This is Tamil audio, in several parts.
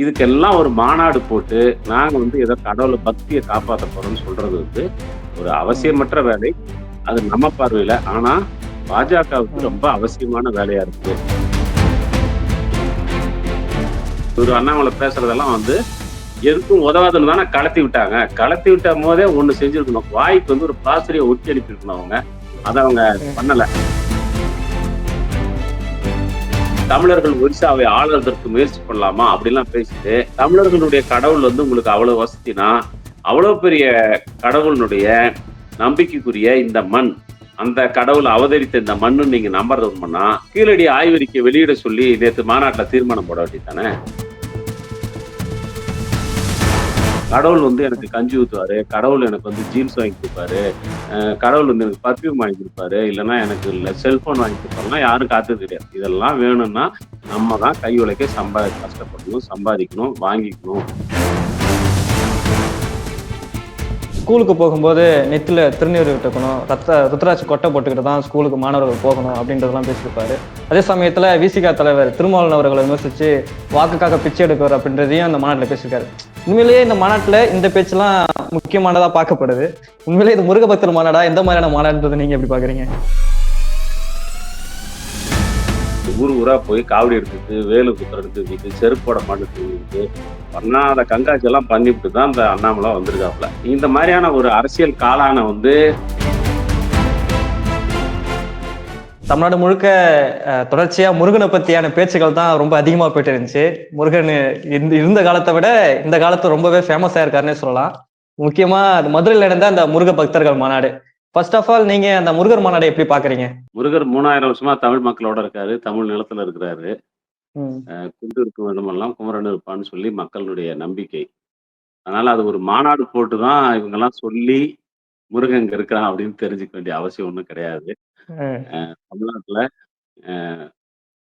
இதுக்கெல்லாம் ஒரு மாநாடு போட்டு நாங்க வந்து ஏதோ கடவுள பக்திய காப்பாத்த போறோம்னு சொல்றது வந்து ஒரு அவசியமற்ற வேலை. அது நம்ம பார்வையில. ஆனா பாஜகவுக்கு. ரொம்ப அவசியமான வேலையா இருக்கு. இவரு அண்ணாமலை பேசுறதெல்லாம் வந்து எதுக்கும் உதவாதுன்னு தானே கலத்தி விட்டாங்க. கலத்தி விட்ட போதே ஒண்ணு செஞ்சிருக்கணும். வாய்க்கு வந்து ஒரு பிளாஸ்டரைய ஒட்டி அனுப்பியிருக்கணும் அவங்க. அத அவங்க. பண்ணல. தமிழர்கள் ஒரிசாவை ஆளுறதற்கு முயற்சி பண்ணலாமா? அப்படிலாம் பேசிட்டு, தமிழர்களுடைய கடவுள் வந்து உங்களுக்கு அவ்வளவு வசதினா, அவ்வளவு பெரிய கடவுளினுடைய நம்பிக்கைக்குரிய இந்த மண், அந்த கடவுள் அவதரித்த இந்த மண்ணுன்னு நீங்க நம்புறது உண்மைன்னா, கீழடி ஆய்வறிக்கை வெளியிட சொல்லி நேற்று மாநாட்டில் தீர்மானம் போட வேண்டியது கடவுள் வந்து எனக்கு கஞ்சி ஊத்துவாரு. கடவுள் எனக்கு வந்து ஜீன்ஸ் வாங்கி கொடுப்பாரு கடவுள் வந்து எனக்கு பர்ஃப்யூம் வாங்கி கொடுப்பாரு இல்லைன்னா எனக்கு இல்லை செல்ஃபோன் வாங்கி குடுப்பாருலாம் யாரும் காத்து தெரியாது இதெல்லாம் வேணும்னா, நம்ம தான் கை உழைக்க சம்பா கஷ்டப்படணும், சம்பாதிக்கணும், வாங்கிக்கணும். ஸ்கூலுக்கு போகும்போது நெத்தில திருநீர் விட்டுக்கணும். ரத்த ருத்ராட்சி கொட்டை போட்டுக்கிட்டு தான் ஸ்கூலுக்கு மாணவர்கள் போகணும் அப்படின்றதெல்லாம் பேசியிருப்பாரு. அதே சமயத்தில் விசிகா தலைவர் திருமாவளவன் அவர்களை விமர்சித்து வாக்குக்காக பிச்சை எடுக்கிறார் அப்படின்றதையும் அந்த மாநாட்டில் பேசியிருக்காரு. உண்மையிலேயே இந்த மாநாட்டுல இந்த பேச்செல்லாம் முக்கியமானதா பார்க்கப்படுது. உண்மையிலேயே இது முருக பக்தர் மாநாடா? எந்த மாதிரியான மாநாடுன்றது நீங்க எப்படி பார்க்குறீங்க? ஊர் ஊரா போய் காவடி எடுத்துட்டு, வேலு குத்துறதுக்கு தூக்கிட்டு, செருப்போட போட மாட்டேன்னு தூக்கிட்டு, பண்ணாத கண்காட்சியெல்லாம் பண்ணிவிட்டு தான் இந்த அண்ணாமலை வந்திருக்காப்புல. இந்த மாதிரியான ஒரு அரசியல் காளான வந்து தமிழ்நாடு முழுக்க தொடர்ச்சியா முருகன பத்தியான பேச்சுக்கள் தான் ரொம்ப அதிகமா போயிட்டு இருந்துச்சு. முருகன் இருந்த காலத்த விட இந்த காலத்துல ரொம்பவே ஃபேமஸ் ஆயிருக்காருன்னே சொல்லலாம். முக்கியமா மதுரையில நடந்த அந்த முருக பக்தர்கள் மாநாடு. ஃபர்ஸ்ட் ஆஃப் ஆல் நீங்க அந்த முருகர் மாநாட எப்படி பார்க்குறீங்க? முருகர் 3000 வருஷமா தமிழ் மக்களோட இருக்காரு. தமிழ் நிலத்துல இருக்கிறாரு. குன்று இருக்கும் இடமெல்லாம் குமரன் இருப்பான்னு சொல்லி மக்களுடைய நம்பிக்கை. அதனால அது ஒரு மாநாடு போட்டு தான் இவங்கலாம் சொல்லி, முருகன் இங்க இருக்கிறான் அப்படின்னு தெரிஞ்சுக்க வேண்டிய அவசியம் ஒண்ணும் கிடையாது. தமிழ்நாட்டுல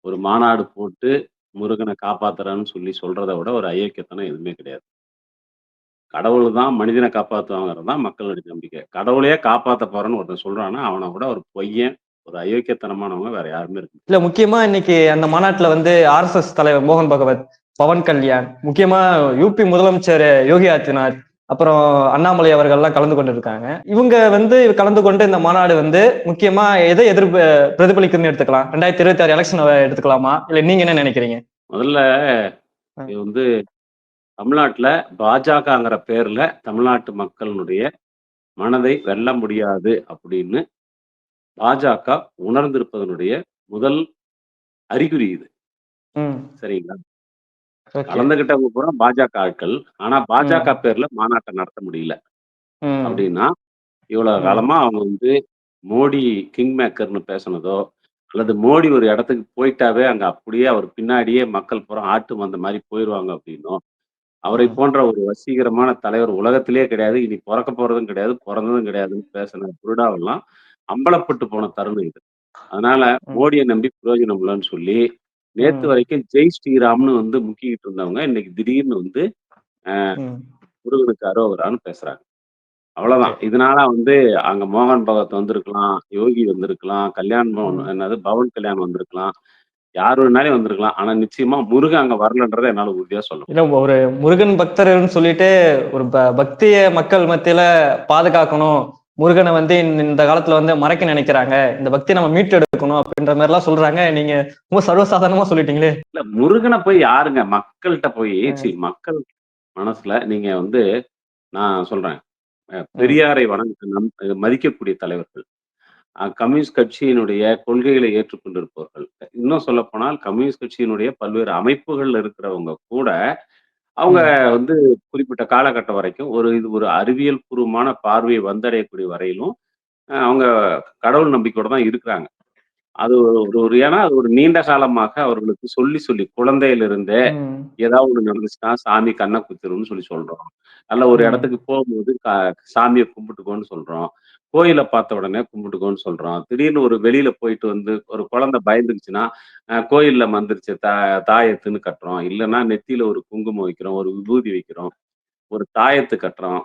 ஒரு மாநாடு போட்டு முருகன காப்பாத்துறான்னு சொல்லி சொல்றத விட ஒரு அயோக்கியத்தனம் எதுவுமே கிடையாது. கடவுள் தான் மனிதன காப்பாத்துவாங்கிறது தான் மக்களுடைய நம்பிக்கை. கடவுளையே காப்பாத்த போறேன்னு ஒருத்தன் சொல்றான்னா, அவன விட ஒரு பொய்யன், ஒரு அயோக்கியத்தனமானவங்க வேற யாருமே இருக்க இல்ல முக்கியமா இன்னைக்கு அந்த மாநாட்டுல வந்து ஆர்எஸ்எஸ் தலைவர் மோகன் பகவத், பவன் கல்யாண், முக்கியமா யூபி முதலமைச்சர் யோகி ஆதித்யநாத், அப்புறம் அண்ணாமலை அவர்கள்லாம் கலந்து கொண்டிருக்காங்க. இவங்க வந்து கலந்து கொண்டு இந்த மாநாடு வந்து முக்கியமா எதை எதிர் பிரதிபலிக்குதுன்னு எடுத்துக்கலாம்? 2026 எலக்ஷன எடுத்துக்கலாமா? இல்ல நீங்க என்ன நினைக்கிறீங்க? முதல்ல. இது வந்து தமிழ்நாட்டுல பாஜகங்கிற பேர்ல தமிழ்நாட்டு மக்களினுடைய மனதை வெல்ல முடியாது அப்படின்னு பாஜக உணர்ந்திருப்பதனுடைய முதல் அறிகுறி இது. சரிங்களா? கலந்துகிட்டவங்க பூரா பாஜக ஆட்கள். ஆனா பாஜக. பேர்ல மாநாட்ட நடத்த முடியல. அப்படின்னா, இவ்வளவு. காலமா அவங்க வந்து மோடி கிங் மேக்கர்ன்னு பேசுனதோ, அல்லது மோடி ஒரு இடத்துக்கு போயிட்டாவே அங்க அப்படியே அவர் பின்னாடியே மக்கள் பூரா ஆட்டு மந்த மாரி போயிருவாங்க அப்படின்னும், அவரை. போன்ற ஒரு வசீகரமான தலைவர் உலகத்திலேயே கிடையாது. இனி பொறக்க போறதும் கிடையாது, பொறந்ததும் கிடையாதுன்னு பேசின புருடாவெல்லாம் அம்பலப்பட்டு போன தருணம் இது. அதனால. மோடிய நம்பி பிரயோஜனம் இல்லன்னு சொல்லி, நேத்து. வரைக்கும் ஜெய் ஸ்ரீராம்னு வந்து முக்கிக்கிட்டு இருந்தவங்க, இன்னைக்கு திடீர்னு வந்து. முருகனுக்கு அரோகரான்னு பேசுறாங்க. அவ்வளவுதான். இதனால வந்து அங்க மோகன் பகவத் வந்திருக்கலாம், யோகி வந்திருக்கலாம், கல்யாண் பவன். என்னது பவன் கல்யாண் வந்திருக்கலாம். யார் வேணாலும் வந்திருக்கலாம். ஆனா நிச்சயமா முருகன் அங்க வரலன்றத என்னால உறுதியா சொல்ல முடியும். இல்ல ஒரு முருகன் பக்தர்ன்னு சொல்லிட்டு ஒரு பக்திய மக்கள் மத்தியில பாதுகாக்கணும். முருகன வந்து இந்த காலத்துல வந்து மறைக்க நினைக்கிறாங்க. இந்த பக்திய நம்ம மீட்டெடுக்கணும் அப்படின்ற மாரிலாம் சொல்றாங்க. நீங்க ரொம்ப சர்வசாதாரணமா சொல்லிட்டீங்களே! இல்ல முருகன போய் யாருங்க மக்கள்ட்ட போய். மக்கள் மனசுல நீங்க வந்து நான் சொல்றேன். பெரியாரை வணங்க மதிக்கக்கூடிய தலைவர்கள். கம்யூனிஸ்ட் கட்சியினுடைய கொள்கைகளை ஏற்றுக்கொண்டிருப்பவர்கள். இன்னும் சொல்லப்போனால் கம்யூனிஸ்ட் கட்சியினுடைய பல்வேறு அமைப்புகள்ல இருக்கிறவங்க கூட, அவங்க. வந்து குறிப்பிட்ட காலகட்டம் வரைக்கும் ஒரு இது ஒரு அறிவியல் பூர்வமான பார்வையை வந்தடையக்கூடிய வரையிலும், அவங்க கடவுள் நம்பிக்கையோட தான் இருக்கிறாங்க. அது ஒரு ஒரு ஏன்னா அது ஒரு நீண்ட காலமாக அவர்களுக்கு சொல்லி சொல்லி குழந்தையிலிருந்தே. ஏதாவது ஒண்ணு நடந்துச்சுன்னா, சாமி கண்ண குத்திரும்னு சொல்லி சொல்றோம். நல்ல ஒரு. இடத்துக்கு போகும்போது க சாமிய கும்பிட்டுக்கோன்னு சொல்றோம். கோயில பார்த்த உடனே கும்பிட்டுக்கோன்னு சொல்றோம். திடீர்னு ஒரு வெளியில போயிட்டு வந்து ஒரு குழந்தை பயந்துருச்சுன்னா, கோயில்ல மந்திரிச்ச தா தாயத்துன்னு கட்டுறோம். இல்லன்னா நெத்தியில ஒரு குங்குமம் வைக்கிறோம், ஒரு விபூதி வைக்கிறோம், ஒரு தாயத்து கட்டுறோம்.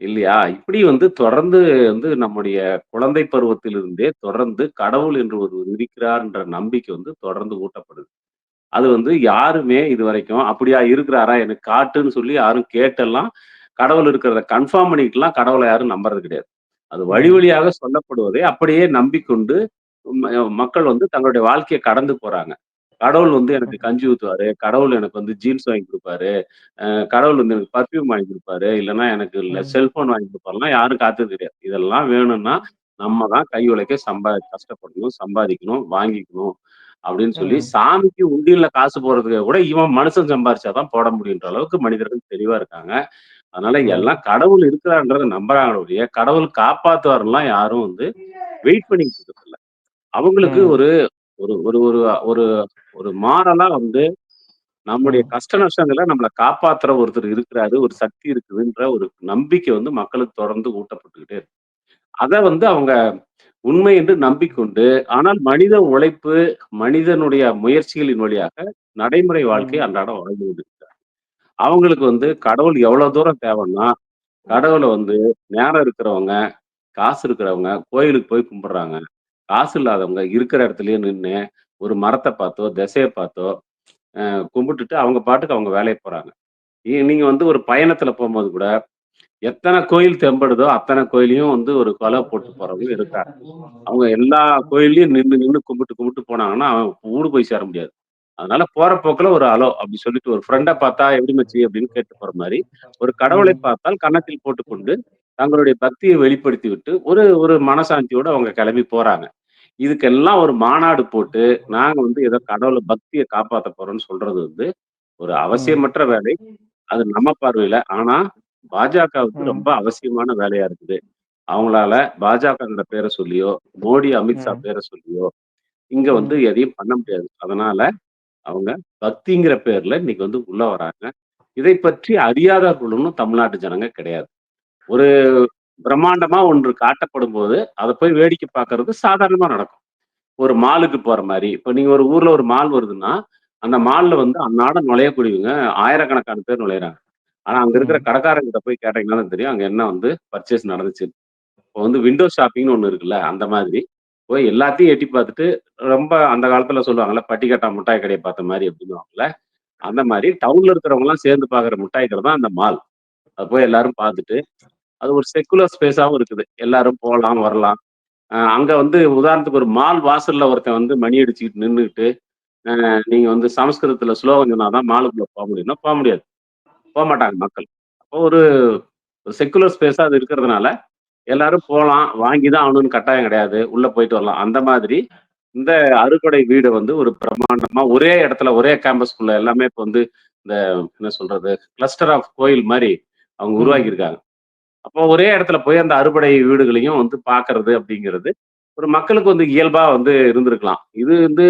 இல்லையா? இப்படி வந்து தொடர்ந்து வந்து நம்முடைய குழந்தை பருவத்திலிருந்தே தொடர்ந்து கடவுள் என்று ஒருவர் இருக்கிறார் என்ற நம்பிக்கை வந்து தொடர்ந்து ஊட்டப்படுது. அது வந்து யாருமே இதுவரைக்கும் அப்படியா இருக்கிறாரா எனக்கு காட்டுன்னு சொல்லி யாரும் கேட்டெல்லாம் கடவுள் இருக்கிறத கன்ஃபார்ம் பண்ணிட்டுலாம் கடவுளை யாரும் நம்புறது கிடையாது. அது வழி. வழியாக சொல்லப்படுவதை அப்படியே நம்பிக்கொண்டு மக்கள் வந்து தங்களுடைய வாழ்க்கைய கடந்து போறாங்க. கடவுள் வந்து எனக்கு. கஞ்சி ஊத்துவாரு, கடவுள் எனக்கு வந்து ஜீன்ஸ் வாங்கி குடுப்பாரு, கடவுள் வந்து எனக்கு பர்ஃப்யூம் வாங்கி குடுப்பாரு, இல்லன்னா எனக்கு இல்ல ம். செல்ஃபோன் வாங்கி குடுப்பாருலாம் யாரும் காத்தது கிடையாது. இதெல்லாம் வேணும்னா நம்ம தான் கை உழைக்க சம்பா கஷ்டப்படணும், சம்பாதிக்கணும், வாங்கிக்கணும் அப்படின்னு சொல்லி. சாமிக்கு உண்டியல்ல காசு போடுறதுக்கு கூட இவன் மனுஷன் சம்பாரிச்சா தான் போட முடியுன்ற அளவுக்கு மனிதர்கள் தெளிவா இருக்காங்க. அதனால. எல்லாம் கடவுள் இருக்கிறான்றத நம்புறாங்களே ஒழிய, கடவுள் காப்பாத்துவாருன்லாம் யாரும் வந்து வெயிட் பண்ணிட்டு இருக்கறதில்ல. அவங்களுக்கு ம். ஒரு ஒரு ஒரு ஒரு ஒரு மாரலா வந்து நம்முடைய. கஷ்ட நஷ்டங்கள நம்மள காப்பாத்துற ஒருத்தர் இருக்கிறாரு, ஒரு சக்தி இருக்குதுன்ற ஒரு நம்பிக்கை வந்து மக்களுக்கு தொடர்ந்து ஊட்டப்பட்டுக்கிட்டே இருக்கு. அத வந்து அவங்க உண்மை என்று நம்பிக்கொண்டு, ஆனால் மனித உழைப்பு, மனிதனுடைய முயற்சிகளின் வழியாக நடைமுறை வாழ்க்கைய ம். அன்றாடம் வாழ்ந்து கொண்டிருக்கிறார். அவங்களுக்கு வந்து கடவுள் எவ்வளவு தூரம் தேவைன்னா, கடவுள வந்து நேரம் இருக்கிறவங்க, காசு இருக்கிறவங்க கோயிலுக்கு போய் கும்பிடுறாங்க. காசு இல்லாதவங்க இருக்கிற இடத்துலயே நின்னு, ஒரு மரத்த பார்த்தோ, திசைய பார்த்தோ, கும்பிட்டுட்டு அவங்க பாட்டுக்கு அவங்க வேலைய போறாங்க. நீ நீங்க வந்து ஒரு பயணத்துல போம்போது கூட, எத்தன கோயில் தென்படுதோ, அத்தன கோயிலையும் வந்து ஒரு கொல போட்டு போறவங்க இருக்காங்க. அவங்க எல்லா கோயில்லயும் நின்னு நின்னு கும்பிட்டு கும்பிட்டு போனாங்கன்னா, அவன் ஊடு போய் சேர முடியாது. அதனால போற போக்குல ஒரு ஹலோ அப்படி சொல்லிட்டு ஒரு ஃப்ரெண்ட பார்த்தா எப்படி மச்சி அப்படின்னு கேட்டு போற மாரி, ஒரு கடவுளை. பார்த்தால் கன்னத்தில் போட்டுக்கொண்டு, தங்களுடைய பக்தியை வெளிப்படுத்தி விட்டு, ஒரு ஒரு மனசாந்தியோட அவங்க கிளம்பி போறாங்க. இதுக்கெல்லாம் ஒரு மாநாடு போட்டு, நாங்க வந்து ஏதோ கடவுள பக்திய காப்பாத்த போறோம்ன்னு சொல்றது வந்து, ஒரு ம். அவசியமற்ற வேலை. அது நம்ம பார்வையில. ஆனா, பாஜகவுக்கு ரொம்ப ம். அவசியமான வேலையா இருக்குது. அவங்களால பாஜகங்கிற பேர சொல்லியோ, மோடி, அமித்ஷா ம். பேர சொல்லியோ, இங்க வந்து ம். எதையும் பண்ண முடியாது. அதனால அவங்க பக்திங்கிற பேர்ல இன்னைக்கு வந்து உள்ள வராங்க. இதை பற்றி அறியாதவர்களும் தமிழ்நாட்டு ஜனங்க கிடையாது. ஒரு பிரம்மாண்டமா ஒன்று காட்டப்படும்போது, அத போய் வேடிக்கை பார்க்கறது சாதாரணமா நடக்கும். ஒரு மாலுக்கு போற மாரி. இப்ப நீங்க ஒரு ஊர்ல ஒரு மால் வருதுன்னா, அந்த மால்ல வந்து அன்னாடம் நுழையக்கூடியவங்க ஆயிரக்கணக்கான பேர் நுழையறாங்க. ஆனா, அங்க இருக்கிற. கடைக்காரங்கிட்ட போய் கேட்டீங்கன்னா தான் தெரியும். அங்க என்ன வந்து பர்ச்சேஸ் நடந்துச்சு. இப்போ வந்து விண்டோ ஷாப்பிங்ன்னு ஒண்ணு இருக்குல்ல, அந்த மாதிரி போய் எல்லாத்தையும் எட்டி பார்த்துட்டு, ரொம்ப அந்த காலத்துல சொல்லுவாங்கல்ல, பட்டிக்காட்டா முட்டாய் கடைய பார்த்த மாரி அப்படின்னுவாங்கல்ல. அந்த மாரி டவுன்ல இருக்கிறவங்கலாம் சேர்ந்து பார்க்குற முட்டாய் கடை தான் அந்த மால். அத போய் எல்லாரும் பார்த்துட்டு, அது ஒரு செக்குலர் ஸ்பேஸாகவும் இருக்குது. எல்லாரும் போகலாம் வரலாம். அங்கே வந்து உதாரணத்துக்கு ஒரு மால் வாசலில் ஒருத்தன் வந்து மணி அடிச்சுக்கிட்டு நின்றுக்கிட்டு நீங்கள் வந்து சமஸ்கிருதத்தில் ஸ்லோகம் சொன்னால் தான் மாலுக்குள்ளே போக முடியும்னா, போக முடியாது. போக மாட்டாங்க மக்கள். அப்போ ஒரு செக்குலர் ஸ்பேஸாக அது இருக்கிறதுனால, எல்லாரும் போகலாம் வாங்கி தான் ஆகணும்னு கட்டாயம் கிடையாது. உள்ளே போயிட்டு வரலாம். அந்த மாதிரி இந்த அறுபடை வீடு வந்து ஒரு பிரம்மாண்டமா ஒரே இடத்துல, ஒரே கேம்பஸ்குள்ள எல்லாமே இப்போ வந்து இந்த என்ன சொல்றது? கிளஸ்டர் ஆஃப் கோயில் மாதிரி அவங்க உருவாக்கியிருக்காங்க. அப்போ ஒரே இடத்துல போய் அந்த அறுபடை வீடுகளையும் வந்து பார்க்கறது அப்படிங்கிறது, ஒரு மக்களுக்கு வந்து இயல்பா வந்து இருந்திருக்கலாம். இது வந்து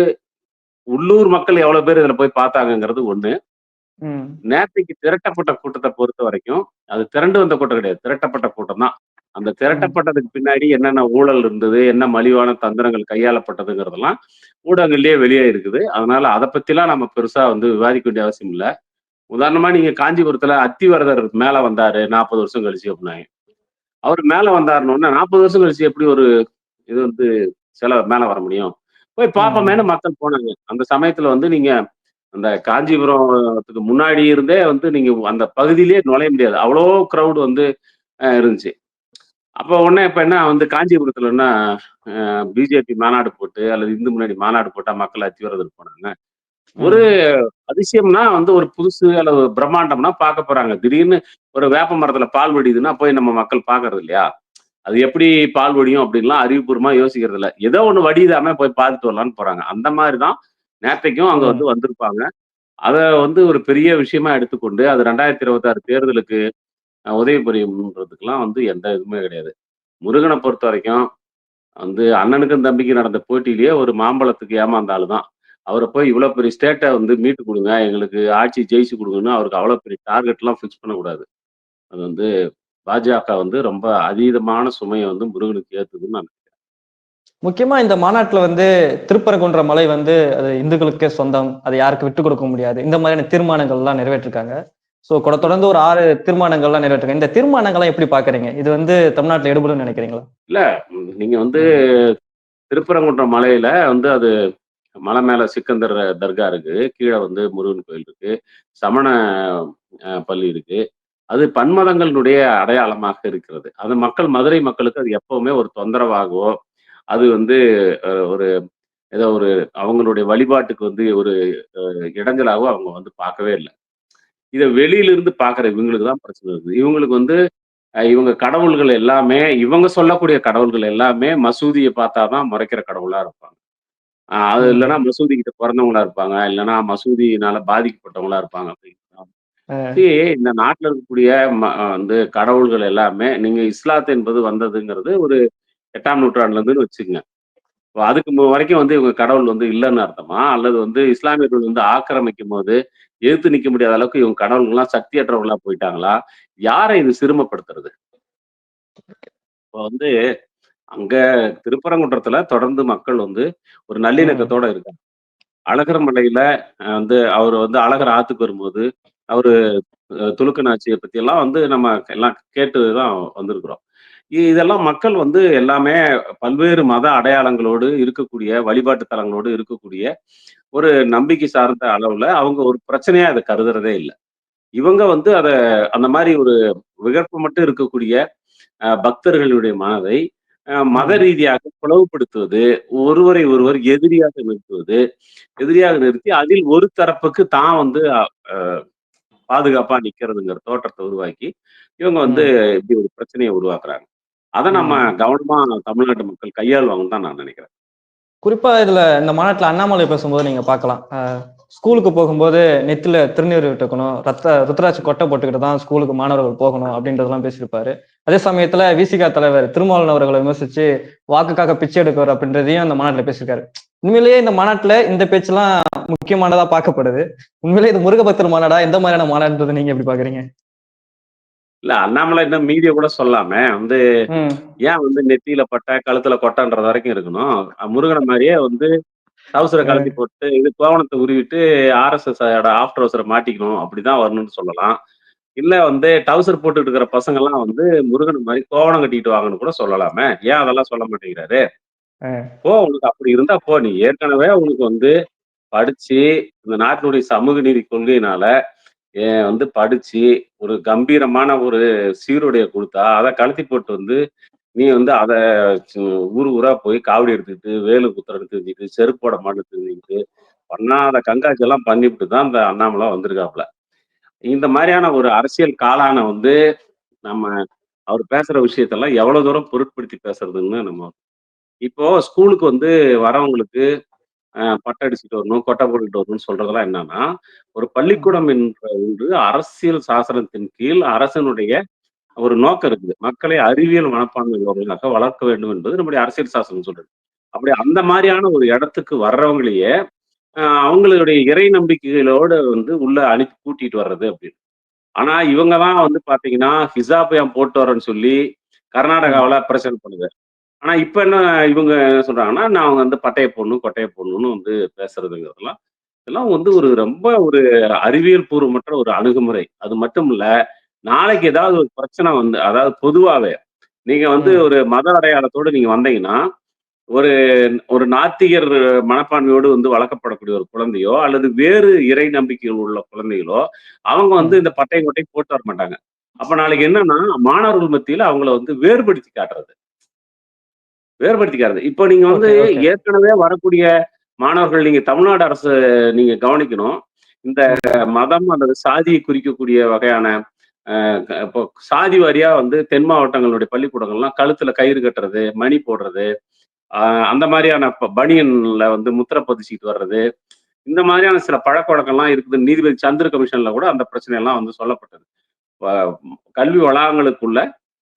உள்ளூர் மக்கள் எவ்வளவு பேர் இதுல போய் பார்த்தாங்கங்கிறது ஒண்ணு. ம். நேத்தைக்கு திரட்டப்பட்ட கூட்டத்த பொறுத்தவரைக்கும், அது திரண்டு வந்த கூட்டம் கிடையாது. திரட்டப்பட்ட கூட்டம் தான். அந்த. திரட்டப்பட்டதுக்கு பின்னாடி என்னென்ன ஊழல் இருந்தது, என்ன மலிவான தந்திரங்கள் கையாளப்பட்டதுங்கிறதெல்லாம் ஊடகங்கள்லயே வெளியே இருக்குது. அதனால அத பத்திலாம் நம்ம பெருசா வந்து விவாதிக்க வேண்டிய அவசியம் இல்ல. உதாரணமா நீங்க காஞ்சிபுரத்துல அத்திவரதர் மேல வந்தாரு 40 வருஷம் கழிச்சு அப்டின்னாங்க. அவரு மேல வந்தாருன்னோனே 40 வருஷம் கழிச்சு எப்படி ஒரு இது வந்து சிலை மேல வர முடியும்? போய் பார்ப்போமேன்னு ம். மக்கள் போனாங்க. அந்த சமயத்துல வந்து நீங்க அந்த காஞ்சிபுரத்துக்கு முன்னாடி இருந்தே வந்து நீங்க அந்த பகுதியிலேயே நுழைய முடியாது. அவ்ளோ கிரவுட் வந்து இருந்துச்சு. அப்ப உடனே இப்ப என்ன வந்து காஞ்சிபுரத்துல என்ன பிஜேபி மாநாடு போட்டு அல்லது இந்து முன்னணி மாநாடு போட்டா மக்கள் அத்திவரதர் போனாங்க. ஒரு. அதிசயம்னா வந்து ஒரு புதுசு அல்லது பிரம்மாண்டம்னா பார்க்க போறாங்க. திடீர்னு ஒரு வேப்ப மரத்துல பால் வடியுதுன்னா போய் நம்ம மக்கள் பார்க்கறது இல்லையா? அது எப்படி பால் வடியும் அப்படின்லாம் அறிவுபூர்வமா யோசிக்கிறது இல்ல. ஏதோ ஒண்ணு வடியுதாமே போய் பார்த்துட்டு வரலான்னு போறாங்க. அந்த மாரி தான் நேத்தைக்கும் அங்க. வந்து வந்திருப்பாங்க. அத வந்து ஒரு பெரிய விஷயமா எடுத்துக்கொண்டு, அது 2026 தேர்தலுக்கு அ உதவி புரியும்ன்றதுக்கெல்லாம் வந்து எந்த இதுவுமே கிடையாது. முருகன பொறுத்தவரைக்கும் வந்து அண்ணனுக்கும் தம்பிக்கும் நடந்த போட்டியிலேயே ஒரு மாம்பழத்துக்கு ஏமாந்த ஆளு தான். அவர போய் இவ்வளோ பெரிய ஸ்டேட்ட வந்து மீட்டு குடுங்க, எங்களுக்கு ஆட்சி ஜெயிச்சு குடுங்கன்னு அவருக்கு அவ்வளோ பெரிய டார்கெட்லாம் ஃபிக்ஸ் பண்ணக்கூடாது. அது வந்து பாஜக வந்து ரொம்ப அதீதமான சுமைய வந்து முருகனுக்கு ஏத்துதுன்னு நான் முக்கியமா இந்த மாநாட்டுல வந்து திருப்பரங்குன்ற மலை வந்து அது இந்துக்களுக்கே சொந்தம். அத யாருக்கும் விட்டுக் கொடுக்க முடியாது. இந்த மாதிரியான தீர்மானங்கள்லாம் நிறைவேற்றிருக்காங்க. ஸோ கொட தொடர்ந்து ஒரு 6 தீர்மானங்கள்லாம் நிறைவேற்றிருக்காங்க. இந்த தீர்மானங்கள்லாம் எப்படி பார்க்குறீங்க? இது வந்து தமிழ்நாட்டுல எடுபடும்னு நினைக்கிறீங்களா? இல்ல நீங்க வந்து ம். திருப்பரங்குன்றம் மலையில வந்து அது மலை மேல சிக்கந்தர் தர்கா இருக்கு. கீழே வந்து முருகன் கோயில் இருக்கு. சமண பள்ளி இருக்கு. அது பன்மதங்களினுடைய அடையாளமாக இருக்கிறது. அது மக்கள் மதுரை மக்களுக்கு அது எப்பவுமே ஒரு தொந்தரவாகவோ, அது வந்து ஒரு ஏதோ ஒரு அவங்களுடைய வழிபாட்டுக்கு வந்து ஒரு அ இடைஞ்சலாகவோ அவங்க வந்து பார்க்கவே இல்லை இதை வெளியிலிருந்து பார்க்குற இவங்களுக்கு தான் பிரச்சனை இருக்குது. இவங்களுக்கு வந்து இவங்க கடவுள்கள் எல்லாமே இவங்க சொல்லக்கூடிய கடவுள்கள் எல்லாமே மசூதியை பார்த்தா தான் முறைக்கிற கடவுளா இருப்பாங்க. அது இல்லன்னா. மசூதி கிட்ட பொறந்தவங்களா இருப்பாங்க. இல்லன்னா மசூதியினால பாதிக்கப்பட்டவங்களா இருப்பாங்க அப்படின்னா இந்த நாட்டுல இருக்கக்கூடிய வந்து கடவுள்கள் எல்லாமே நீங்க இஸ்லாத் என்பது வந்ததுங்கிறது ஒரு 8ஆம் நூற்றாண்டுலருந்துன்னு வச்சுக்கங்க. இப்ப அதுக்கு வரைக்கும் வந்து இவங்க கடவுள் வந்து இல்லன்னு அர்த்தமா? அல்லது வந்து இஸ்லாமியர்கள் வந்து ஆக்கிரமிக்கும்போது, எதிர்த்து நிக்க முடியாத அளவுக்கு இவங்க கடவுள்கள்லாம் சக்தியற்றவர்களா போயிட்டாங்களா? யார இது சிறுமப்படுத்துறது? இப்ப வந்து அங்க திருப்பரங்குன்றத்துல தொடர்ந்து மக்கள் வந்து ஒரு. நல்லிணக்கத்தோட இருக்காங்க. அழகர் மலையில வந்து அவரு வந்து அழகர் ஆத்துக்கு வரும்போது, அவரு அ துலுக்க நாச்சிய பத்தியெல்லாம் வந்து நம்ம எல்லாம் கேட்டு தான் வந்திருக்கிறோம். இதெல்லாம் மக்கள் வந்து எல்லாமே பல்வேறு மத அடையாளங்களோடு இருக்கக்கூடிய, வழிபாட்டு தலங்களோடு இருக்கக்கூடிய ஒரு நம்பிக்கை சார்ந்த அளவுல அவங்க ஒரு பிரச்சனையா அத கருதுறதே இல்ல. இவங்க வந்து அத அந்த மாரி ஒரு விகற்பு மட்டும் இருக்கக்கூடிய பக்தர்களுடைய மனதை மத. ரீதியாக பிளவுபடுத்துவது, ஒருவரை ஒருவர் எதிரியாக நிறுத்துவது, எதிரியாக நிறுத்தி அதில் ஒரு தரப்புக்கு தான் வந்து பாதுகாப்பா நிக்கிறதுங்கிற தோற்றத்த உருவாக்கி, இவங்க வந்து. இப்படி ஒரு பிரச்சனைய உருவாக்குறாங்க. அத நம்ம. கவனமா தமிழ்நாட்டு மக்கள் கையாளுவாங்கன்னு தான் நான் நினைக்கிறேன். குறிப்பா இதுல இந்த மாநாட்டுல அண்ணாமலை பேசும்போது நீங்க பார்க்கலாம். ஸ்கூலுக்கு போகும்போது நெத்தில திருநீர் விட்டுக்கணும். ரத்த ருத்ராட்ச கொட்ட போட்டுக்கிட்டு தான் ஸ்கூலுக்கு மாணவர்கள் போகணும் அப்படின்றதெல்லாம் பேசியிருப்பாரு. அதே சமயத்துல விசிக தலைவர் திருமாவளவன் அவர்கள விமர்சிச்சு வாக்குக்காக பிச்சை எடுக்கிறவர் அப்படின்றதையும் அந்த மாநாட்டுல பேசியிருக்காரு. உண்மையிலேயே இந்த மாநாட்டுல இந்த பேச்செல்லாம் முக்கியமானதா பார்க்கப்படுது. உண்மையிலேயே இது முருக பக்தர் மாநாடா? எந்த மாதிரியான மாநாடுன்றத நீங்க எப்படி பார்க்குறீங்க? இல்ல அண்ணாமலை இன்னும் மீதிய கூட சொல்லாமே. வந்து. ஏன் வந்து நெத்தியில பட்டை, கழுத்துல கொட்டன்ற வரைக்கும் இருக்கணும். முருகன மாரியே வந்து டவுசர கழட்டி அ. போட்டு, இது கோவணத்த உருவிட்டு ஆர்எஸ்எஸ் ஓட ஆஃப் ட்ரவுசர மாட்டிக்கணும். அப்படிதான் வரணும்னு சொல்லலாம். இல்ல வந்து டவுசர் போட்டுட்டு இருக்கிற பசங்கலாம் வந்து முருகன் மாரி கோவணம் கட்டிட்டு வாங்கன்னு கூட சொல்லலாமே. ஏன் அதெல்லாம் சொல்ல மாட்டேங்கிறாரு? போ உனக்கு அப்படி இருந்தா போ. நீ ஏற்கனவே உனக்கு வந்து படிச்சு, இந்த நாட்டினுடைய சமூக நீதி கொள்கையினால வந்து படிச்சு, ஒரு கம்பீரமான ஒரு சீருடைய குடுத்தா, அத கழட்டி போட்டு வந்து, நீ வந்து அதை சு ஊர் ஊரா போய் காவடி எடுத்துக்கிட்டு, வேலு குத்துறன்னு தெரிஞ்சுக்கிட்டு, செருப்போட மாட்டு தெரிஞ்சுக்கிட்டு, பண்ணாத கண்காட்சியெல்லாம் பண்ணிவிட்டு தான் இந்த அண்ணாமலை வந்திருக்காப்புல. இந்த மாதிரியான ஒரு அரசியல் காலான வந்து, நம்ம அவர் பேசுற விஷயத்தெல்லாம் எவ்வளோ தூரம் பொருட்படுத்தி பேசுறதுன்னு நம்ம இப்போ ஸ்கூலுக்கு வந்து வரவங்களுக்கு பட்டை அடிச்சுட்டு வரணும், கொட்டை போட்டுட்டு வரணும்னு சொல்றதெல்லாம் என்னன்னா, ஒரு பள்ளிக்கூடம் என்ற ஒன்று அரசியல் சாசனத்தின் கீழ் அரசனுடைய ஒரு நோக்கம் இருக்குது. மக்களை அறிவியல் மனப்பான்மை உள்ளவர்களாக வளர்க்க வேண்டும் என்பது நம்முடைய அரசியல் சாசனம் சொல்றது. அப்படி அந்த மாரியான ஒரு இடத்துக்கு வர்றவங்களையே, அவங்களுடைய இறை நம்பிக்கைகளோட வந்து உள்ள அனுப்பி கூட்டிட்டு வர்றது அப்படின்னு. ஆனா இவங்க தான் வந்து பார்த்தீங்கன்னா, ஹிஜாப் ஏன் போட்டு வரேன்னு சொல்லி. கர்நாடகாவுல பிரச்சனை பண்ணுது. ஆனா இப்ப என்ன இவங்க என்ன சொல்றாங்கன்னா, நான் வந்து பட்டைய போடணும், கொட்டைய போடணும்னு வந்து பேசுறதுங்கிறதெல்லாம், இதெல்லாம் வந்து ஒரு ரொம்ப ஒரு அறிவியல் பூர்வமற்ற ஒரு அணுகுமுறை. அது மட்டும் இல்ல, நாளைக்கு ஏதாவது ஒரு பிரச்சனை வந்து அதாவது பொதுவாவே, நீங்க வந்து. ஒரு மத அடையாளத்தோட நீங்க வந்தீங்கன்னா, ஒரு ஒரு நாத்திகர் மனப்பான்மையோடு வந்து வளர்க்கப்படக்கூடிய ஒரு குழந்தையோ, அல்லது வேறு இறை நம்பிக்கைகள் உள்ள குழந்தைகளோ, அவங்க வந்து. இந்த பட்டையும், கொட்டையும் போட்டு வர மாட்டாங்க. அப்ப நாளைக்கு என்னன்னா, மாணவர்கள் மத்தியில அவங்கள வந்து வேறுபடுத்தி காட்டுறது. வேறுபடுத்திக்காது. இப்போ நீங்க வந்து. ஏற்கனவே வரக்கூடிய மாணவர்கள் நீங்க தமிழ்நாடு அரசு நீங்க கவனிக்கணும். இந்த. மதம் அல்லது சாதியை குறிக்கக்கூடிய வகையான இப்போ சாதி வாரியா வந்து தென் மாவட்டங்களுடைய பள்ளிக்கூடங்கள்லாம் கழுத்துல கயிறு கட்டுறது, மணி போடுறது, அந்த மாதிரியான ப பனியன்ல வந்து முத்திரை பதிச்சுக்கிட்டு வர்றது, இந்த மாதிரியான சில பழக்கவழக்கம்லாம் இருக்குது. நீதிபதி சந்திர கமிஷன்ல கூட அந்த பிரச்சனையெல்லாம் வந்து சொல்லப்பட்டது. வ கல்வி வளாகங்களுக்குள்ள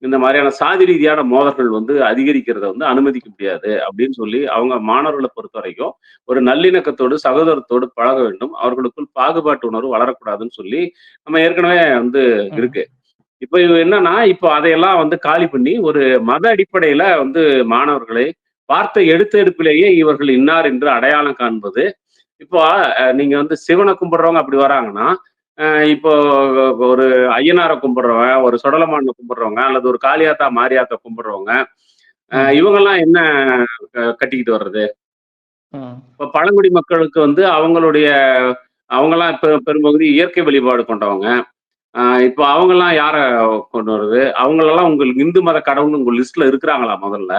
இந்த மாதிரியான சாதி ரீதியான மோதல்கள் வந்து அதிகரிக்கிறத வந்து அனுமதிக்க முடியாது அப்படின்னு சொல்லி அவங்க மாணவர்களை பொறுத்தவரைக்கும் ஒரு நல்லிணக்கத்தோடு சகோதரத்தோடு பழக வேண்டும். அவர்களுக்குள் பாகுபாட்டு உணர்வு வளரக்கூடாதுன்னு சொல்லி நம்ம ஏற்கனவே வந்து. இருக்கு. இப்போ என்னன்னா இப்போ அதையெல்லாம் வந்து காலி பண்ணி ஒரு மத அடிப்படையில வந்து மாணவர்களை பார்த்த எடுத்த எடுப்பிலேயே இவர்கள் இன்னார் என்று அடையாளம் காண்பது. இப்போ நீங்க வந்து சிவனை கும்பிடுறவங்க அப்படி வராங்கன்னா இப்போ ஒரு ஐயனாரை கும்பிடுறவன் ஒரு சுடலமானை கும்பிடுறவங்க அல்லது ஒரு காளியாத்தா மாரியாத்தா கும்பிடுறவங்க. இவங்கெல்லாம் என்ன கட்டிக்கிட்டு வர்றது. இப்ப பழங்குடி மக்களுக்கு வந்து அவங்களுடைய அவங்கலாம் இப்ப பெரும்பகுதி இயற்கை வழிபாடு கொண்டவங்க. இப்ப அவங்கலாம் யார கொண்டு வருது? அவங்களலாம் உங்களுக்கு இந்து மத கடவுள்னு உங்க லிஸ்ட்ல இருக்கிறாங்களா முதல்ல?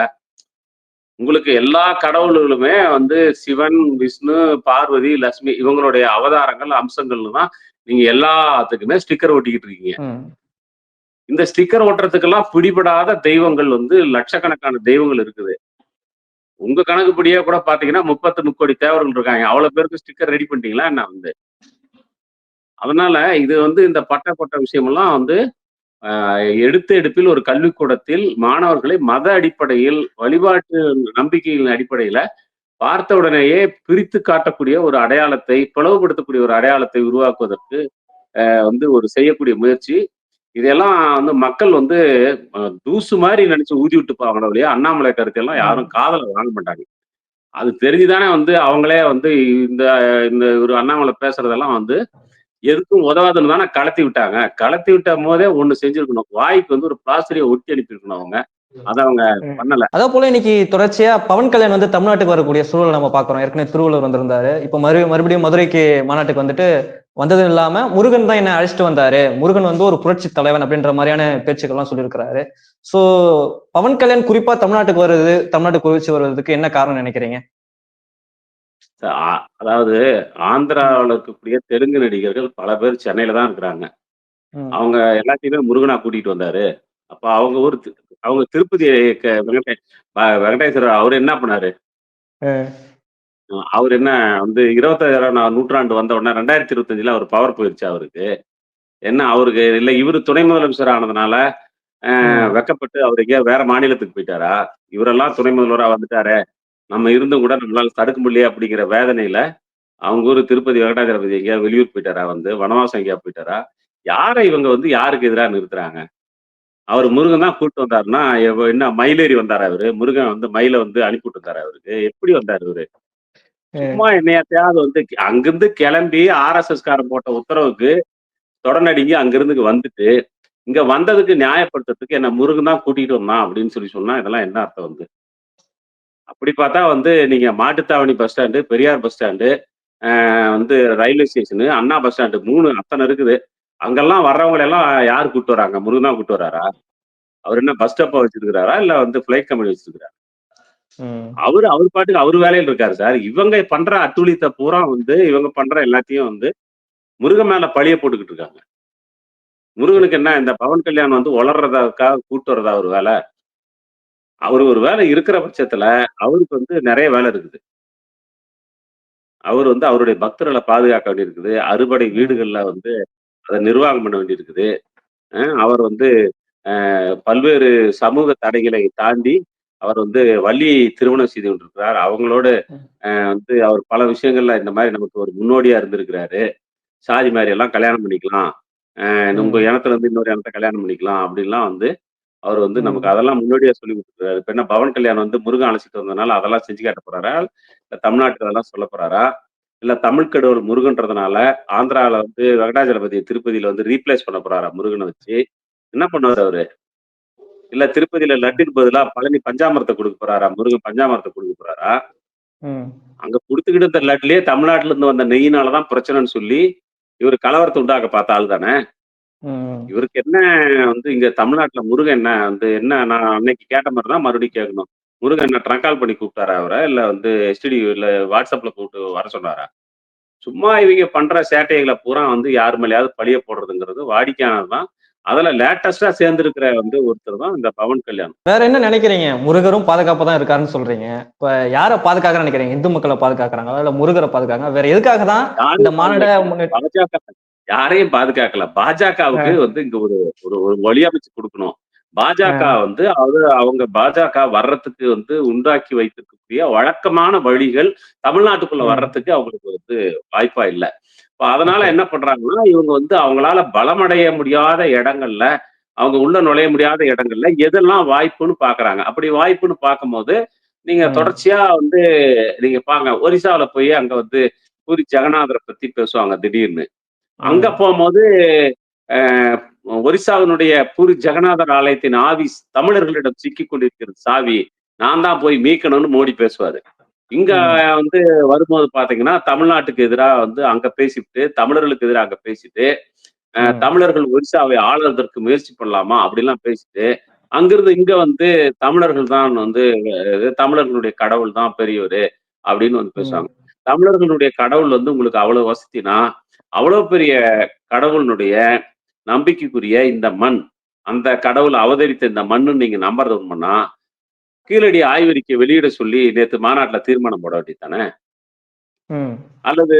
உங்களுக்கு எல்லா கடவுள்களுமே வந்து சிவன், விஷ்ணு, பார்வதி, லட்சுமி இவங்களுடைய அவதாரங்கள், அம்சங்கள்னு தான் நீங்க எல்லாத்துக்குமே ஸ்டிக்கர் ஒட்டிக்கிட்டு இருக்கீங்க. இந்த ஸ்டிக்கர் ஒட்டுறதுக்கெல்லாம் பிடிபடாத தெய்வங்கள் வந்து லட்சக்கணக்கான தெய்வங்கள் இருக்குது. உங்க கணக்குப்படியே கூட பார்த்தீங்கன்னா 30, 30 தேவர்கள் இருக்காங்க. அவ்வளோ பேருக்கு ஸ்டிக்கர் ரெடி பண்ணிட்டீங்களா என்ன வந்து? அதனால இது வந்து இந்த பட்ட, கொட்ட விஷயமெல்லாம் வந்து எடுத்த எடுப்பில் ஒரு கல்விக்கூடத்தில் மாணவர்களை மத அடிப்படையில், வழிபாட்டு நம்பிக்கையின் அடிப்படையில பார்த்த உடனேயே பிரித்து காட்டக்கூடிய ஒரு அடையாளத்தை, பிளவுபடுத்தக்கூடிய ஒரு அடையாளத்தை உருவாக்குவதற்கு வந்து ஒரு செய்யக்கூடிய முயற்சி. இதெல்லாம் வந்து மக்கள் வந்து தூசு மாரி நெனச்சு ஊதி விட்டு போவாங்களே ஒழிய, அண்ணாமலை கருத்தையெல்லாம் யாரும். காதுல வாங்க மாட்டாங்க. அது தெரிஞ்சு தானே வந்து அவங்களே வந்து இந்த இந்த ஒரு அண்ணாமலை பேசுறதெல்லாம் வந்து எதுக்கும் உதவாதுன்னு தானே கலத்தி விட்டாங்க. கலத்தி விட்டம்போதே ஒண்ணு செஞ்சிருக்கணும். வாய்க்கு வந்து ஒரு பிளாஸ்டரைய ஒட்டி அனுப்பியிருக்கணும் அவங்க. அத அவங்க. பண்ணல. அதே போல இன்னைக்கு தொடர்ச்சியா பவன் கல்யாண் வந்து தமிழ்நாட்டுக்கு வரக்கூடிய சூழல் நம்ம பார்க்கிறோம். ஏற்கனவே திருவள்ளூர் வந்திருந்தாரு. இப்ப மறு மறுபடியும் மதுரைக்கு மாநாட்டுக்கு வந்துட்டு வந்ததும் இல்லாம, முருகன் தான் என்ன அழைச்சிட்டு வந்தாரு. முருகன் வந்து ஒரு புரட்சி தலைவன் அப்படின்ற மாரியான பேச்சுக்கள்லாம் சொல்லியிருக்கிறாரு. ஸோ பவன் கல்யாண் குறிப்பா தமிழ்நாட்டுக்கு வருது, தமிழ்நாட்டுக்கு குவிச்சு வருவதற்கு என்ன காரணம் நினைக்கிறீங்க? அதாவது ஆந்திராவுல. இருக்கக்கூடிய தெலுங்கு நடிகர்கள் பல பேர் சென்னையில தான் இருக்கிறாங்க. அவங்க எல்லாத்தையுமே முருகனா கூட்டிட்டு வந்தாரு. அப்ப அவங்க தி அவங்க திருப்பதி க வெங்கடே வ வெங்கடேஸ்வரர் அவரு என்ன பண்ணாரு? அ. அவரு என்ன வந்து 21ஆம் நூற்றாண்டு வந்த உடனே 2025ல அவர் பவர் போயிருச்சா அவருக்கு? என்ன அவருக்கு இல்ல இவரு துணை முதலமைச்சர் ஆனதுனால அ ம். வெட்கப்பட்டு அவரு எங்கேயோ வேற மாநிலத்துக்கு போயிட்டாரா? இவரெல்லாம் துணை முதல்வரா வந்துட்டாரே! நம்ம இருந்தும் கூட நம்மளால தடுக்க முடியலையே அப்படிங்கிற வேதனையில, அவங்க ஊரு திருப்பதி வெங்கடாஜலபதி எங்கேயாவது வெளியூர் போயிட்டாரா வந்து? வனவாசம் எங்கேயாவது போயிட்டாரா? யார இவங்க வந்து யாருக்கு எதிரா நிறுத்துறாங்க? அவரு முருகன் தான் கூட்டு வந்தாருன்னா, என்ன மயிலேறி வந்தாரா அவரு? முருகன் வந்து மயில வந்து அனுப்பி விட்டுருந்தாரா அவருக்கு? எப்படி வந்தாரு இவரு? சும்மா. என்னையாத்தையாவது வந்து அங்கிருந்து கிளம்பி ஆர்எஸ்எஸ் காரன் போட்ட உத்தரவுக்கு தொடர்நடுங்கி அங்கிருந்து வந்துட்டு, இங்க வந்ததுக்கு நியாயப்படுத்துறதுக்கு என்ன முருகன் தான் கூட்டிட்டு வந்தான் அப்படின்னு சொல்லி சொன்னா, இதெல்லாம் என்ன அர்த்தம் வந்து? அப்படி பார்த்தா வந்து நீங்க Mattuthavani bus stand, Periyar bus stand, வந்து railway station, Anna bus stand 3 அத்தன இருக்குது. அங்கெல்லாம் வர்றவங்கள எல்லாம் யார் கூட்டு வராங்க? முருகன் தான் கூட்டு வராரா? அவரு என்ன பஸ் ஸ்டாப்பா வச்சிருக்கிறாரா? இல்ல வந்து ஃப்ளைட் கம்பெனி வச்சிருக்கிறாரா? அவரு அவரு பாட்டுக்கு அவரு வேலையில இருக்காரு சார். இவங்க பண்ற அட்டூழியத்த பூரா வந்து இவங்க பண்ற எல்லாத்தையும் வந்து முருகன் மேல பழிய போட்டுக்கிட்டு இருக்காங்க. முருகனுக்கு என்ன இந்த பவன் கல்யாண் வந்து ஒளர்றதுக்காக கூட்டு வரதா அவரு வேல? அவரு ஒரு வேலை இருக்கிற பட்சத்துல, அவருக்கு வந்து நெறைய வேலை இருக்குது. அவரு வந்து அவருடைய பக்தர்கள பாதுகாக்க வேண்டியிருக்குது. அறுபடை. வீடுகள்ல வந்து அத நிர்வாகம் பண்ண வேண்டியிருக்குது. அவர் வந்து பல்வேறு சமூக தடைகளை தாண்டி, அவர் வந்து வள்ளியை திருமணம் செய்து கொண்டிருக்கிறார். அவங்களோடு வந்து அவர் பல விஷயங்கள்ல இந்த மாரி நமக்கு ஒரு முன்னோடியா இருந்திருக்கிறாரு. சாதி மாரி எல்லாம் கல்யாணம் பண்ணிக்கலாம். உங்க. இனத்துல இருந்து இன்னொரு இனத்த கல்யாணம் பண்ணிக்கலாம். அப்படின்லாம் வந்து அவர் வந்து நமக்கு. அதெல்லாம் முன்னோடியா சொல்லிக் குடுத்துருக்காரு. இப்ப என்ன பவன் கல்யாண் வந்து முருகன் அழைச்சிட்டு வந்ததுனால அதெல்லாம் செஞ்சு காட்ட போறாரா? இல்ல தமிழ்நாட்டுக்கு அதெல்லாம் சொல்லப் போறாரா? இல்ல தமிழ் கடவுள் முருகன்றதுனால ஆந்திரால வந்து வெங்கடாஜலபதி திருப்பதியில வந்து ரீப்ளேஸ் பண்ண போறாரா முருகன வச்சு? என்ன பண்ணுவாரு அவரு? இல்ல திருப்பதியில லட்டுக்கு பதிலா பழனி பஞ்சாமிர்தத்த குடுக்க போறாரா? முருகன் பஞ்சாமிர்தத்த குடுக்க போறாரா? அங்க குடுத்துக்கிட்டு இருந்த லட்டுலயே தமிழ்நாட்டுல இருந்து வந்த நெய்யினால தான் பிரச்சனைன்னு சொல்லி, இவரு கலவரத்த உண்டாக்க பார்த்த ஆள் தானே! இவருக்கு என்ன வந்து இங்க தமிழ்நாட்டுல முருகன் என்ன வந்து என்ன நான் அன்னைக்கு கேட்ட மாரி தான் மறுபடியும் கேட்கணும். முருகன் என்ன ட்ரங்க் கால் பண்ணி கூப்பிட்டாரா அவர? இல்ல வந்து எஸ்டிடி இல்ல WhatsAppல கூப்பிட்டு வர சொன்னாரா? சும்மா இவங்க பண்ற சேட்டைகள பூரா வந்து யார் மேலயாவது பழிய போடுறதுங்கிறது வாடிக்கையானது தான். அதுல லேட்டஸ்ட்டா சேர்ந்திருக்கிற வந்து ஒருத்தர் தான் இந்த பவன் கல்யாண். வேற என்ன நினைக்கிறீங்க? முருகரும் பாதுகாப்பா தான் இருக்காருன்னு சொல்றீங்க. இப்ப யார பாதுகாக்கறன்னு நினைக்கிறீங்க? இந்து மக்கள பாதுகாக்கறாங்களா? இல்ல முருகர பாதுகாக்கறாங்களா? வேற எதுக்காக தான் இந்த மாநாட பாஜக யாரையும் பாதுகாக்கல. பாஜகவுக்கு. வந்து இங்க ஒரு ஒரு ஒரு வழி அமைச்சு குடுக்கணும். பாஜக. வந்து அது அவங்க பாஜக வர்றதுக்கு வந்து உண்டாக்கி வைத்திருக்கக்கூடிய வழக்கமான வழிகள் தமிழ்நாட்டுக்குள்ள. வர்றதுக்கு அவங்களுக்கு வந்து வாய்ப்பா இல்ல. இப்ப அதனால. என்ன பண்றாங்கன்னா, இவங்க வந்து அவங்களால பலமடைய முடியாத இடங்கள்ல, அவங்க உள்ள நுழைய முடியாத இடங்கள்ல எதெல்லாம் வாய்ப்புன்னு பார்க்குறாங்க. அப்படி வாய்ப்புன்னு பார்க்கும்போது, நீங்க. தொடர்ச்சியா வந்து நீங்க பாருங்க ஒரிசாவுல போய் அங்க வந்து பூரி ஜெகநாதர பத்தி பேசுவாங்க திடீர்னு. அங்க ம். ஒரிசாவினுடைய பூரி ஜெகநாதர் ஆலயத்தின் ஆவி தமிழர்களிடம் சிக்கிக் கொண்டிருக்கிறது சாவி. நான் தான் போய் மீட்கணும்னு மோடி பேசுவாரு. இங்க. வந்து வரும்போது பாத்தீங்கன்னா தமிழ்நாட்டுக்கு எதிரா வந்து அங்க பேசிட்டு தமிழர்களுக்கு எதிராக அங்க பேசிட்டு. தமிழர்கள் ஒரிசாவை ஆளுறதற்கு முயற்சி பண்ணலாமா அப்படிலாம் பேசிட்டு அங்கிருந்து இங்க வந்து தமிழர்கள் தான் வந்து தமிழர்களுடைய கடவுள் தான் பெரியவர் அப்படின்னு வந்து பேசுவாங்க. தமிழர்களுடைய கடவுள் வந்து உங்களுக்கு அவ்வளவு வசதினா அவ்வளவு பெரிய கடவுளுடைய நம்பிக்கைக்குரிய இந்த மண் அந்த கடவுள் அவதரித்த இந்த மண்ணு நீங்க நம்புறது உண்மைன்னா கீழடி ஆய்வறிக்கை வெளியிட சொல்லி நேத்து மாநாட்டுல தீர்மானம் போட வேண்டியதானே. அல்லது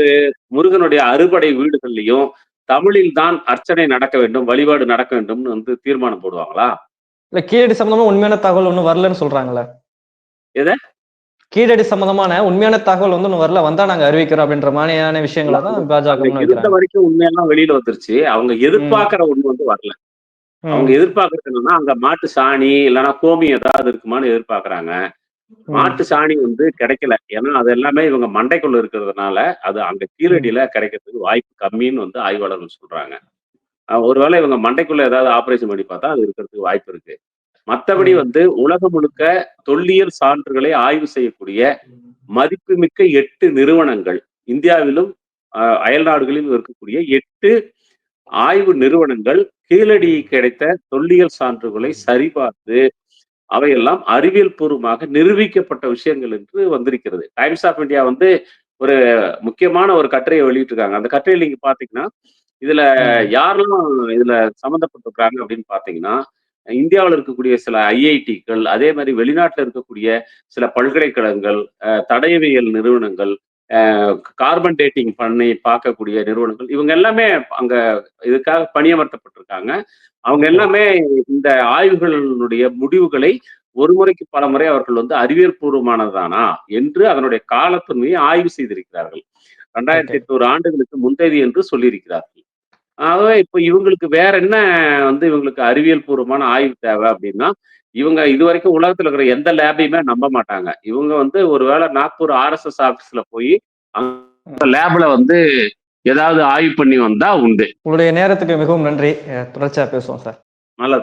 முருகனுடைய அறுபடை வீடுகள்லயும் தமிழில் தான் அர்ச்சனை நடக்க வேண்டும் வழிபாடு நடக்க வேண்டும்னு வந்து தீர்மானம் போடுவாங்களா இல்ல கீழடி சம்பந்தமா உண்மையான தகவல் ஒன்றும் வரலன்னு சொல்றாங்கல்ல எதை? கீழடி சம்பந்தமான உண்மையான தகவல் வந்து வரல. வந்தா நாங்க அறிவிக்கிறோம் அப்படின்ற மாதிரியான விஷயங்களை தான் பாஜக இருந்த வரைக்கும் உண்மையெல்லாம் வெளியில வந்துருச்சு. அவங்க எதிர்பார்க்கிற ஒண்ணு வந்து வரல. அவங்க. எதிர்பார்க்கறது என்னன்னா அங்க மாட்டு சாணி இல்லைன்னா கோமி ஏதாவது இருக்குமான்னு எதிர்பார்க்கறாங்க. மாட்டு சாணி வந்து கிடைக்கல. ஏன்னா அது எல்லாமே இவங்க மண்டைக்குள்ள இருக்கிறதுனால அது அங்க கீழடியில கிடைக்கிறதுக்கு வாய்ப்பு கம்மின்னு வந்து ஆய்வாளர்கள் சொல்றாங்க. ஒருவேளை இவங்க மண்டைக்குள்ள ஏதாவது ஆபரேஷன் பண்ணி பார்த்தா அது இருக்கிறதுக்கு வாய்ப்பு இருக்கு. மத்தபடி ம். வந்து உலகம் முழுக்க தொல்லியல் சான்றுகளை ஆய்வு செய்யக்கூடிய மதிப்புமிக்க எட்டு நிறுவனங்கள் இந்தியாவிலும் அயல் நாடுகளிலும் இருக்கக்கூடிய எட்டு ஆய்வு நிறுவனங்கள் கீழடி கிடைத்த தொல்லியல் சான்றுகளை சரிபார்த்து அவையெல்லாம் அறிவியல் பூர்வமாக நிரூபிக்கப்பட்ட விஷயங்கள் என்று வந்திருக்கிறது டைம்ஸ் ஆஃப் இந்தியா வந்து ஒரு முக்கியமான ஒரு கட்டுரையை வெளியிட்டிருக்காங்க அந்த கட்டுரையில் நீங்க பாத்தீங்கன்னா இதுல. யாரெல்லாம் இதுல சம்மந்தப்பட்டிருக்காங்க அப்படின்னு பாத்தீங்கன்னா இந்தியாவில் இருக்கக்கூடிய சில ஐஐடிக்கள் அதே மாதிரி வெளிநாட்டில் இருக்கக்கூடிய சில பல்கலைக்கழகங்கள் தடயவியல் நிறுவனங்கள் கார்பன் டேட்டிங் பண்ணி பார்க்கக்கூடிய நிறுவனங்கள் இவங்க எல்லாமே அங்க இதுக்காக பணியமர்த்தப்பட்டிருக்காங்க. அவங்க எல்லாமே இந்த ஆய்வுகளுடைய முடிவுகளை ஒரு முறைக்கு பல முறை அவர்கள் வந்து அறிவியல் பூர்வமானதானா என்று அதனுடைய காலத்தன்மையை ஆய்வு செய்திருக்கிறார்கள். ரெண்டாயிரத்தி எட்நூறு ஆண்டுகளுக்கு முந்தையது என்று சொல்லியிருக்கிறார்கள். ஆகவே இப்ப இவங்களுக்கு வேற என்ன வந்து இவங்களுக்கு அறிவியல் பூர்வமான ஆய்வு தேவை அப்படின்னா இவங்க இது வரைக்கும் உலகத்துல இருக்கிற எந்த லேபையுமே நம்ப மாட்டாங்க. இவங்க வந்து ஒருவேளை நாக்பூர் ஆர்எஸ்எஸ் ஆபீஸ்ல போய் அந்த லேப்ல வந்து ஏதாவது ஆய்வு பண்ணி வந்தா உண்டு. உங்களுடைய நேரத்துக்கு மிகவும் நன்றி. தொடர்ச்சியா பேசுவோம் சார். நல்ல